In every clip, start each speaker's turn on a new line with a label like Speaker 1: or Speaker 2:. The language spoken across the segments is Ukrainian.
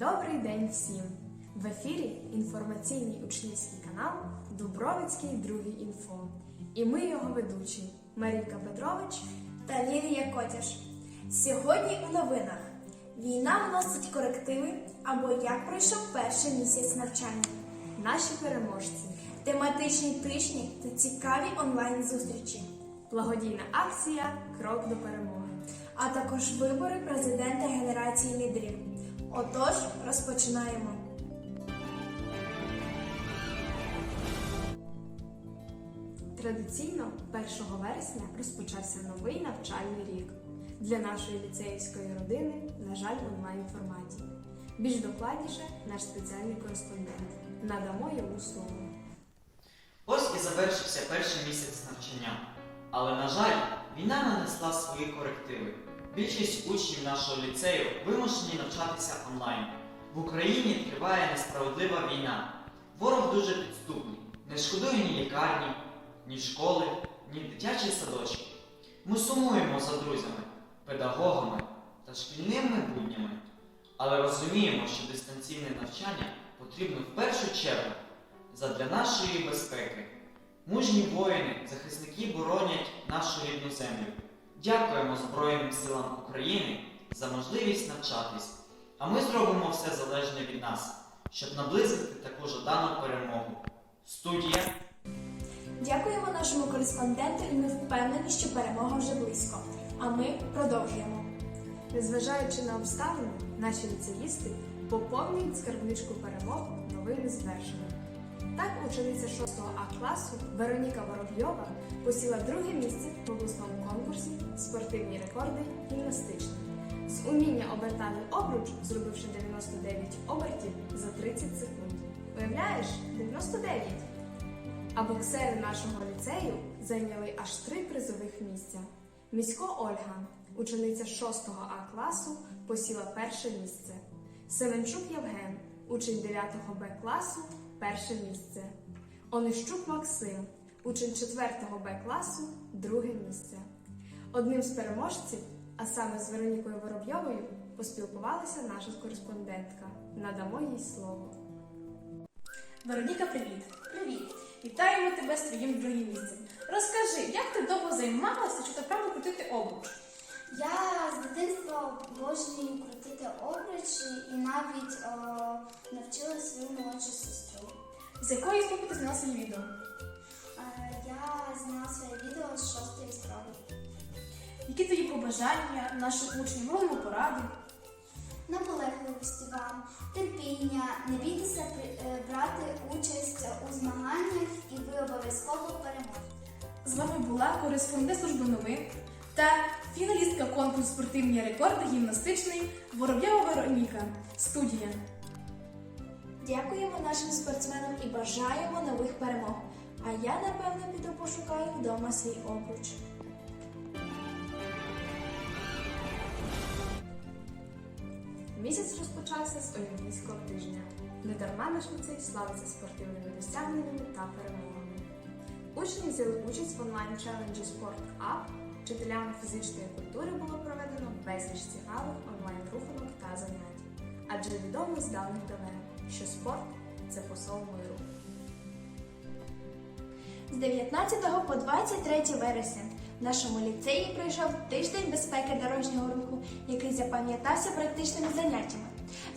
Speaker 1: Добрий день всім! В ефірі інформаційний учнівський канал Дубровицький другий інфо. І ми його ведучі Марійка Петрович.
Speaker 2: та Лілія Котяш. Сьогодні у новинах війна вносить корективи або як пройшов перший місяць навчання,
Speaker 1: Наші переможці,
Speaker 2: тематичні тижні та цікаві онлайн-зустрічі,
Speaker 1: благодійна акція Крок до перемоги.
Speaker 2: а також вибори президента Генерації лідерів. Отож, розпочинаємо.
Speaker 1: Традиційно 1 вересня розпочався новий навчальний рік. Для нашої ліцеївської родини, на жаль, онлайн форматі. Більш докладніше наш спеціальний кореспондент. Надамо йому слово.
Speaker 3: Ось і завершився перший місяць навчання. Але, на жаль, війна нанесла свої корективи. Більшість учнів нашого ліцею вимушені навчатися онлайн. В Україні триває несправедлива війна. Ворог дуже підступний. Не шкодує ні лікарні, ні школи, ні дитячі садочки. Ми сумуємо за друзями, педагогами та шкільними буднями. Але розуміємо, що дистанційне навчання потрібно в першу чергу задля нашої безпеки. Мужні воїни, захисники боронять нашу рідну землю. Дякуємо Збройним силам України за можливість навчатись. А ми зробимо все залежне від нас, щоб наблизити таку жадану перемогу. Студія.
Speaker 2: Дякуємо нашому кореспонденту, і ми впевнені, що перемога вже близько. А ми продовжуємо.
Speaker 1: Незважаючи на обставини, наші ліцеїсти поповнюють скарбничку перемог новими звершеннями. Так, учениця 6 А класу Вероніка Воробйова посіла друге місце в обласному конкурсі Спортивні рекорди гімнастичні. З уміння обертати обруч, зробивши 99 обертів за 30 секунд. Уявляєш, 99! А боксери нашого ліцею зайняли аж три призових місця. Місько Ольга, учениця 6 А класу, посіла перше місце. Семенчук Євген, учень 9 Б класу, перше місце. Онищук Максим, учень 4 Б класу, друге місце. Одним з переможців, а саме з Веронікою Воробйовою, поспілкувалася наша кореспондентка. Надамо їй слово.
Speaker 4: Вероніка, привіт! Привіт! Вітаємо тебе з твоїм другим місцем. Розкажи, як ти довго займалася, так правильно крутити обруч?
Speaker 5: Я з дитинства обожнюю крутити обручі і навіть о, навчила свою молодшу сестру.
Speaker 4: З якої групи ти зняла своє відео?
Speaker 5: Е, Я зняла своє відео з шостої спроби.
Speaker 4: Які твої побажання нашим учням, робимо поради?
Speaker 5: Наполегливості вам, терпіння, не бійтеся при- е, брати участь у змаганнях і ви обов'язково переможете.
Speaker 4: З вами була кореспондент служби новин та фіналістка конкурсу спортивні рекорди гімнастичний Воробйова Вероніка. Студія.
Speaker 2: Дякуємо нашим спортсменам і бажаємо нових перемог. А я, напевно, піду пошукаю вдома свій обруч.
Speaker 1: Місяць розпочався з Олімпійського тижня. Недарма наш ліцей славиться спортивними досягненнями та перемогами. Учні взяли участь в онлайн-челенджі Спорт Ап. Вчителями фізичної культури було проведено безліч цікавих онлайн-руханок та занять. Адже відомо з давніх давен, що спорт це посол миру.
Speaker 2: З 19 по 23 вересня в нашому ліцеї пройшов тиждень безпеки дорожнього руху, який запам'ятався практичними заняттями.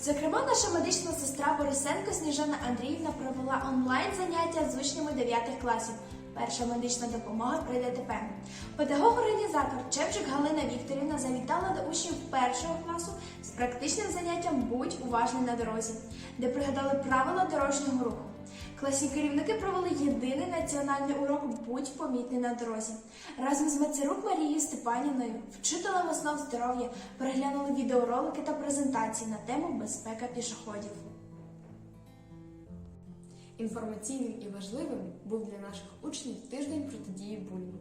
Speaker 2: Зокрема, наша медична сестра Борисенко Сніжана Андріївна провела онлайн заняття з учнями 9 класів. Перша медична допомога при ДТП. Педагог-організатор Чепчик Галина Вікторівна завітала до учнів першого класу з практичним заняттям Будь уважний на дорозі, де пригадали правила дорожнього руху. Класні керівники провели єдиний національний урок Будь помітний на дорозі. Разом з Мацерук Марією Степанівною, вчителем основ здоров'я, переглянули відеоролики та презентації на тему безпека пішоходів.
Speaker 1: Інформаційним і важливим був для наших учнів тиждень протидії булінгу.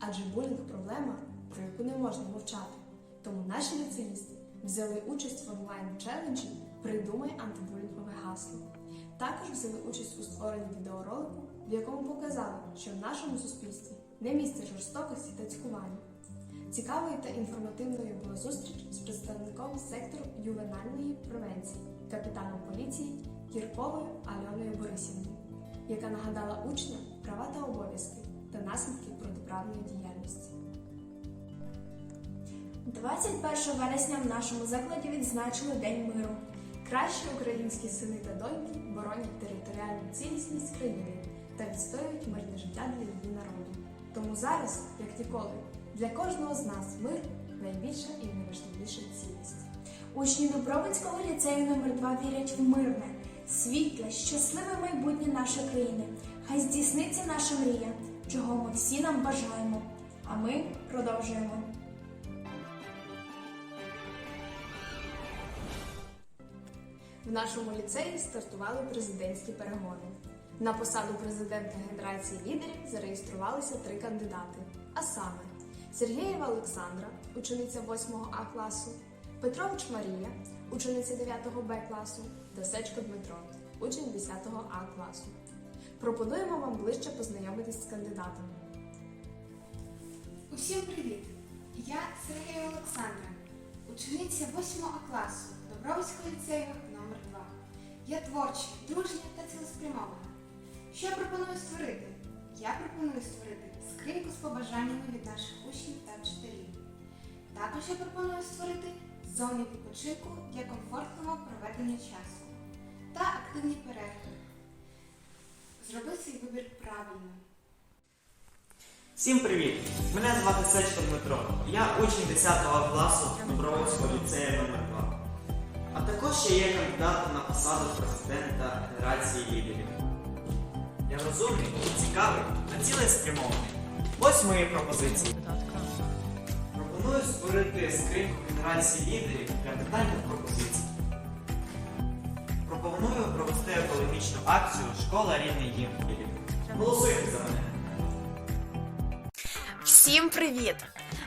Speaker 1: Адже булінг проблема, про яку не можна мовчати. Тому наші ліцеїсти взяли участь в онлайн-челенджі Придумай антибулінгове гасло. Також взяли участь у створенні відеоролику, в якому показали, що в нашому суспільстві не місце жорстокості та цькуванню. Цікавою та інформативною була зустріч з представником сектору ювенальної превенції капітаном поліції Кірковою Альоною Борисівною, яка нагадала учням права та обов'язки та наслідки протиправної діяльності.
Speaker 2: 21 вересня в нашому закладі відзначили День миру.
Speaker 1: Кращі українські сини та доньки боронять територіальну цілісність країни та відстоюють мирне життя для її народу. Тому зараз, як ніколи, для кожного з нас мир найбільша і найважливіша цінність.
Speaker 2: Учні Дубровицького ліцею номер 2 вірять в мирне, світле, щасливе майбутнє нашої країни. Хай здійсниться наша мрія, чого ми всі нам бажаємо. А ми продовжуємо.
Speaker 1: В нашому ліцеї стартували президентські перегони. На посаду президента Генерації лідерів зареєструвалися три кандидати. А саме Сергієва Олександра, учениця 8 А класу, Петрович Марія, учениця 9 Б класу та Сечко Дмитро, учень 10 А класу. Пропонуємо вам ближче познайомитись з кандидатами.
Speaker 6: Усім привіт! Я Сергія Олександра, учениця 8 А класу Добровольського ліцею номер 2 Я творча, дружня та цілеспрямована. Що пропоную створити? Я пропоную створити скриньку з побажаннями від наших учнів та вчителів. Також я пропоную створити зони відпочинку для комфортного проведення часу та активні перегляди. Зроби свій вибір правильно.
Speaker 3: Всім привіт! Мене звати Сечко Дмитро. Я учень 10 класу Дубровицького ліцею номер 2 А також я є кандидатом на посаду президента Федерації лідерів. Я розумний, цікавий та цілеспрямований. Ось мої пропозиції. Пропоную створити скриньку Федерації лідерів для питань та пропозицій. Пропоную провести екологічну акцію Школа рідний дім. Голосуйте за мене.
Speaker 2: Всім привіт!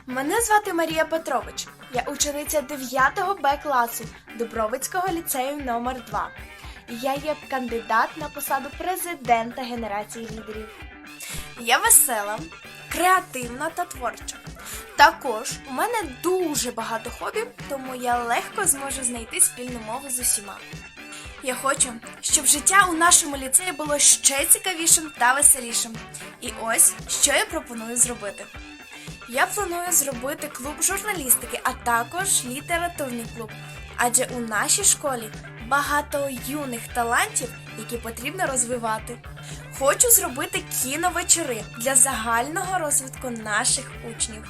Speaker 2: Мене звати Марія Петрович. Я учениця 9 Б класу Дубровицького ліцею номер 2 Я є кандидат на посаду президента Генерації лідерів. Я весела, креативна та творча. Також у мене дуже багато хобі, тому я легко зможу знайти спільну мову з усіма. Я хочу, щоб життя у нашому ліцеї було ще цікавішим та веселішим. І ось що я пропоную зробити. Я планую зробити клуб журналістики, а також літературний клуб. Адже у нашій школі багато юних талантів, які потрібно розвивати. Хочу зробити кіновечори для загального розвитку наших учнів.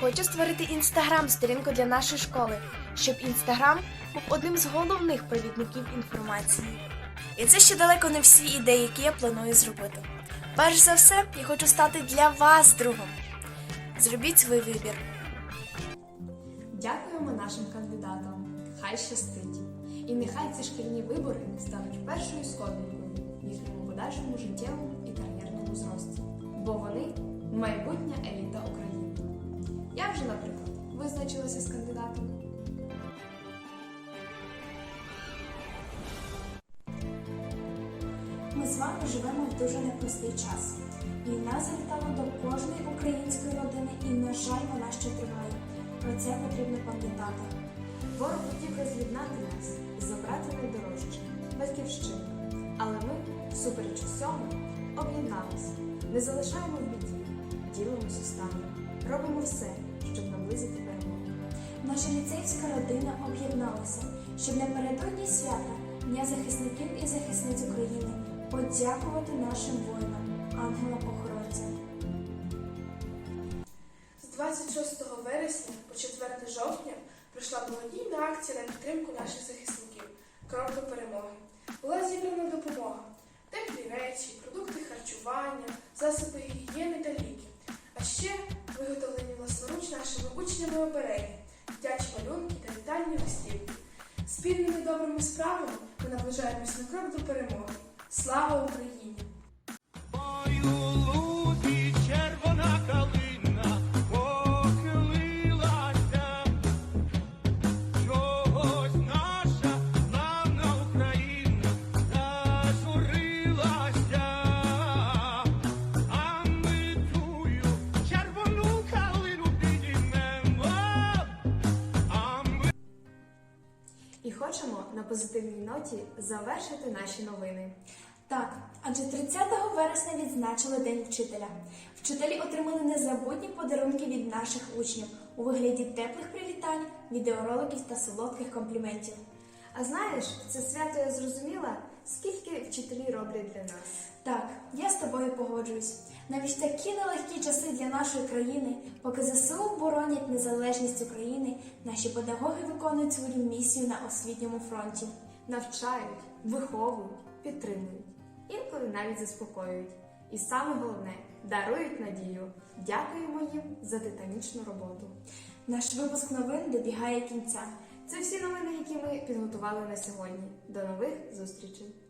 Speaker 2: Хочу створити інстаграм-сторінку для нашої школи, щоб інстаграм був одним з головних провідників інформації. І це ще далеко не всі ідеї, які я планую зробити. Перш за все, я хочу стати для вас другом. Зробіть свій вибір.
Speaker 1: Дякуємо нашим кандидатам. Хай щастить! І нехай ці шкільні вибори стануть першою сходинкою в їхньому подальшому життєвому і кар'єрному зрості. Бо вони майбутня еліта України. Я вже, наприклад, визначилася з кандидатом.
Speaker 2: Ми з вами живемо в дуже непростий час. Війна завітала до кожної української родини і, на жаль, вона ще триває. Про це потрібно пам'ятати.
Speaker 1: Ворог хотів роз'єднати нас і забрати найдорожче батьківщину. Але ми, всупереч усьому, об'єдналися, не залишаємо в біді, ділимося станом, робимо все, наблизити перемогу.
Speaker 2: Наша ліцейська родина об'єдналася, щоб напередодні свята Дня захисників і захисниць України подякувати нашим воїнам, ангелам-охоронцям.
Speaker 4: З 26 вересня по 4 жовтня пройшла благодійна акція на підтримку наших захисників Крок до перемоги. Була зібрана допомога, теплі речі, продукти харчування, засоби гігієни та ліки. А ще виготовлені власноруч нашими учнями обереги, дитячі малюнки та вітальні листівки. Спільними добрими справами ми наближаємось на крок до перемоги. Слава Україні!
Speaker 1: На позитивній ноті завершити наші новини.
Speaker 2: Так, адже 30 вересня відзначили День вчителя. Вчителі отримали незабутні подарунки від наших учнів у вигляді теплих привітань, відеороликів та солодких компліментів.
Speaker 1: А знаєш, це свято я зрозуміла, скільки вчителі роблять для нас.
Speaker 2: Так, я з тобою погоджуюсь. Навіть такі нелегкі часи для нашої країни, поки ЗСУ боронять незалежність України, наші педагоги виконують свою місію на освітньому фронті.
Speaker 1: Навчають, виховують, підтримують, інколи навіть заспокоюють. І саме головне дарують надію. Дякуємо їм за титанічну роботу.
Speaker 2: Наш випуск новин добігає кінця.
Speaker 1: Це всі новини, які ми підготували на сьогодні. До нових зустрічей!